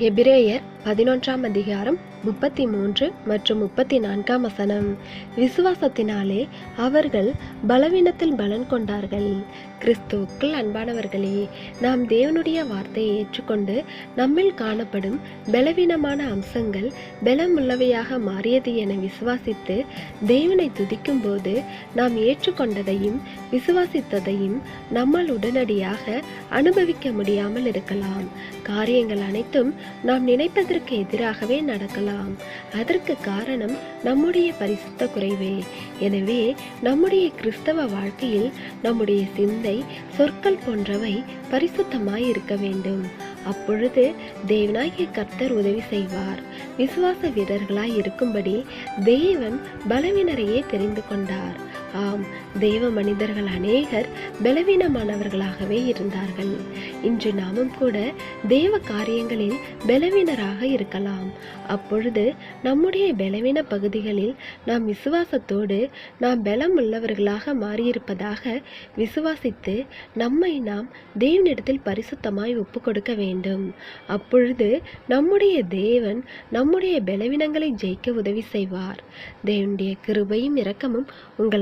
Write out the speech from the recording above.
எபிரேயர் பதினொன்றாம் அதிகாரம் முப்பத்தி மூன்று மற்றும் முப்பத்தி நான்காம் வசனம். விசுவாசத்தினாலே அவர்கள் பலவீனத்தில் பலன் கொண்டார்கள். கிறிஸ்துவுக்குள் அன்பானவர்களே நாம் தேவனுடைய வார்த்தையை ஏற்றுக்கொண்டு நம்மில் காணப்படும் பலவீனமான அம்சங்கள் பலமுள்ளவையாக மாறியது என விசுவாசித்து தேவனை துதிக்கும் போது நாம் ஏற்றுக்கொண்டதையும் விசுவாசித்ததையும் நம்மால் உடனடியாக அனுபவிக்க முடியாமல் இருக்கலாம். காரியங்கள் அனைத்தும் நாம் நினைப்பது நினைப்பதற்கு எதிராகவே நடக்கலாம். அதற்கு காரணம் நம்முடைய பரிசுத்த குறைவே. எனவே நம்முடைய கிறிஸ்தவ வாழ்க்கையில் நம்முடைய சிந்தை சொற்கள் போன்றவை பரிசுத்தமாய் இருக்க வேண்டும். அப்பொழுது தேவனாகிய கர்த்தர் உதவி செய்வார். விசுவாச வீரர்களாய் இருக்கும்படி தேவன் பலவினரையே தெரிந்து கொண்டார். ஆம் தெய்வ மனிதர்கள் அநேகர் பலவீனமானவர்களாகவே இருந்தார்கள். இன்று நாமும் கூட தெய்வ காரியங்களில் பலவீனராக இருக்கலாம். அப்பொழுது நம்முடைய பலவீன பகுதிகளில் நாம் விசுவாசத்தோடு நாம் பலம் உள்ளவர்களாக மாறியிருப்பதாக விசுவாசித்து நம்மை நாம் தேவனிடத்தில் பரிசுத்தமாய் ஒப்பு கொடுக்க வேண்டும். அப்பொழுது நம்முடைய தேவன் நம்முடைய பலவீனங்களை ஜெயிக்க உதவி செய்வார். தேவனுடைய கிருபையும் இரக்கமும் உங்கள்